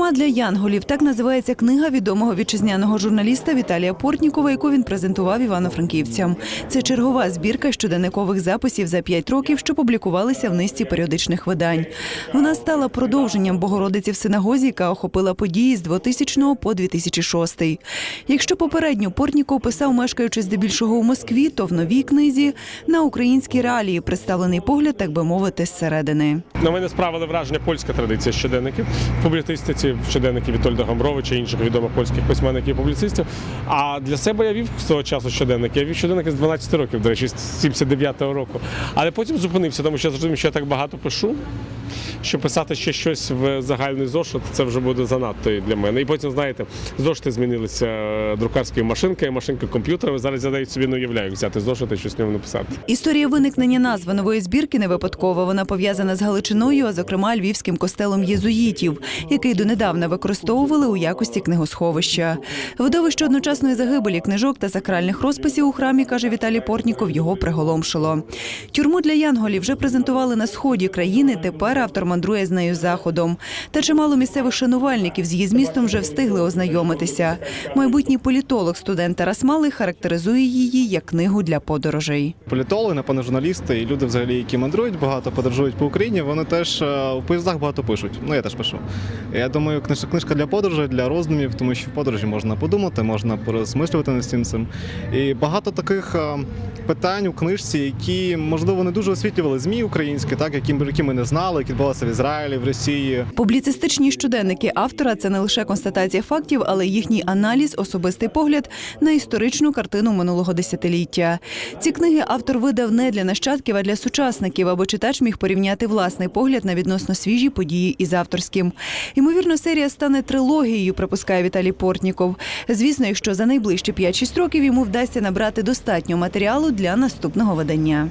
Тюрма для янголів так називається книга відомого вітчизняного журналіста Віталія Портнікова, яку він презентував івано-франківцям. Це чергова збірка щоденникових записів за п'ять років, що публікувалися в низці періодичних видань. Вона стала продовженням Богородиці в синагозі, яка охопила події з 2000 по 2006. Якщо попередньо Портніков писав, мешкаючи здебільшого у Москві, то в новій книзі на українській реалії представлений погляд, так би мовити, зсередини. На мене справили враження польська традиція щоденників в публіцистиці, щоденники Вітольда Гамбровича інших відомих польських письменників і публіцистів. А для себе я вів з того часу щоденники. Я вів щоденники з 12 років, до речі, з 79-го року. Але потім зупинився, тому що я зрозумів, що я так багато пишу. Що писати ще щось в загальний зошит, це вже буде занадто для мене. І потім, знаєте, зошити змінилися друкарською машинкою, машинкою комп'ютером. Зараз я навіть собі не уявляю, взяти зошит і щось в ньому написати. Історія виникнення назви нової збірки не випадкова. Вона пов'язана з Галичиною, а зокрема львівським костелом єзуїтів, який донедавна використовували у якості книгосховища. Видовище одночасної загибелі книжок та сакральних розписів у храмі, каже Віталій Портніков, його приголомшило. Тюрму для янголів вже презентували на сході країни. Тепер автор мандрує з нею заходом. Та чимало місцевих шанувальників з її змістом вже встигли ознайомитися. Майбутній політолог студент Тарас Малий характеризує її як книгу для подорожей. політологи, напевно, журналісти і люди, взагалі, які мандрують багато, подорожують по Україні, вони теж е, в поїздах багато пишуть. Ну я теж пишу. Я думаю, книжка, книжка для подорожей, для роздумів, тому що в подорожі можна подумати, можна порозмислювати над цим цим. І багато таких е, питань у книжці, які можливо не дуже освітлювали змі українські, так які, які ми не знали, які відбувалися в Ізраїлі, в Росії. Публіцистичні щоденники автора це не лише констатація фактів, але їхній аналіз, особистий погляд на історичну картину минулого десятиліття. Ці книги автор видав не для нащадків, а для сучасників, аби читач міг порівняти власний погляд на відносно свіжі події із авторським. Ймовірно, серія стане трилогією, припускає Віталій Портніков. Звісно, якщо за найближчі 5-6 років йому вдасться набрати достатньо матеріалу для наступного видання.